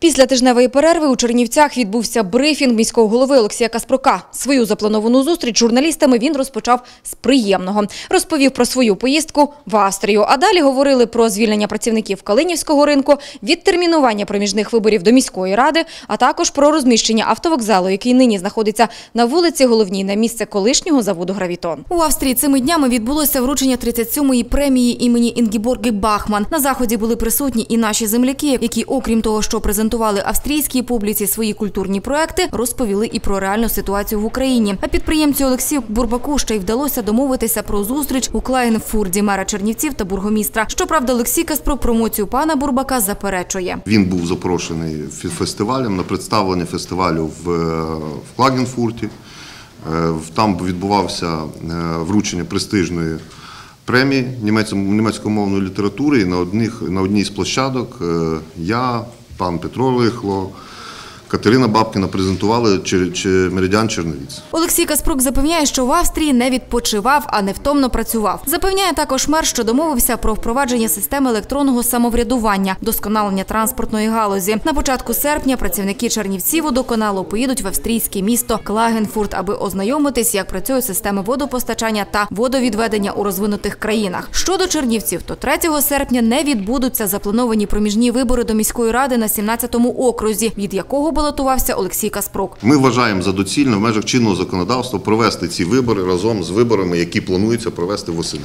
Після тижневої перерви у Чернівцях відбувся брифінг міського голови Олексія Каспрука. Свою заплановану зустріч з журналістами він розпочав з приємного. Розповів про свою поїздку в Австрію. А далі говорили про звільнення працівників Калинівського ринку, відтермінування проміжних виборів до міської ради, а також про розміщення автовокзалу, який нині знаходиться на вулиці Головній на місце колишнього заводу Гравітон. У Австрії цими днями відбулося вручення 37-ї премії імені Інгіборги Бахман. На заході були присутні і наші земляки, які, окрім того, що презентували австрійській публіці свої культурні проекти, розповіли і про реальну ситуацію в Україні. А підприємцю Олексію Бурбаку ще й вдалося домовитися про зустріч у Клайнфурді мера Чернівців та бургомістра. Щоправда, Олексій Каспрук промоцію пана Бурбака заперечує. Він був запрошений фестивалем на представлення фестивалю в, е, в Клагенфурті. Е, Там відбувався е, вручення престижної премії німецько- німецькомовної літератури. І на, одних, на одній з площадок я, пан Петро Лихло, Катерина Бабкіна презентували меридіан Черновіць. Олексій Каспрук запевняє, що в Австрії не відпочивав, а невтомно працював. Запевняє також мер, що домовився про впровадження системи електронного самоврядування, досконалення транспортної галузі. На початку серпня працівники Чернівці водоканалу поїдуть в австрійське місто Клагенфурт, аби ознайомитись, як працює система водопостачання та водовідведення у розвинутих країнах. Щодо Чернівців, то 3 серпня не відбудуться заплановані проміжні вибори до міської ради на 17-му окрузі, від якого балотувався Олексій Каспрук. Ми вважаємо за доцільне в межах чинного законодавства провести ці вибори разом з виборами, які планується провести восени.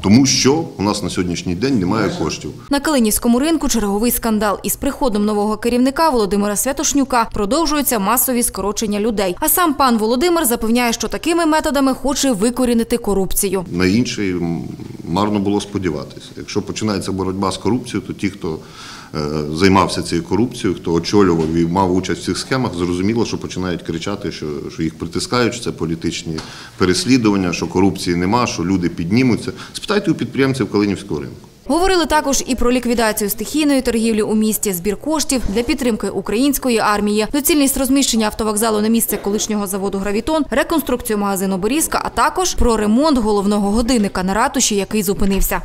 Тому що у нас на сьогоднішній день немає коштів. На Калинівському ринку черговий скандал. Із приходом нового керівника Володимира Святошнюка продовжуються масові скорочення людей. А сам пан Володимир запевняє, що такими методами хоче викорінити корупцію. На інший марно було сподіватися. Якщо починається боротьба з корупцією, то ті, хто е, займався цією корупцією, хто очолював і мав участь в цих схемах, зрозуміло, що починають кричати, що, що їх притискають, що це політичні переслідування, що корупції нема, що люди піднімуться. Спитайте у підприємців Калинівського ринку. Говорили також і про ліквідацію стихійної торгівлі у місті, збір коштів для підтримки української армії, доцільність розміщення автовокзалу на місце колишнього заводу Гравітон, реконструкцію магазину Борізка, а також про ремонт головного годинника на ратуші, який зупинився.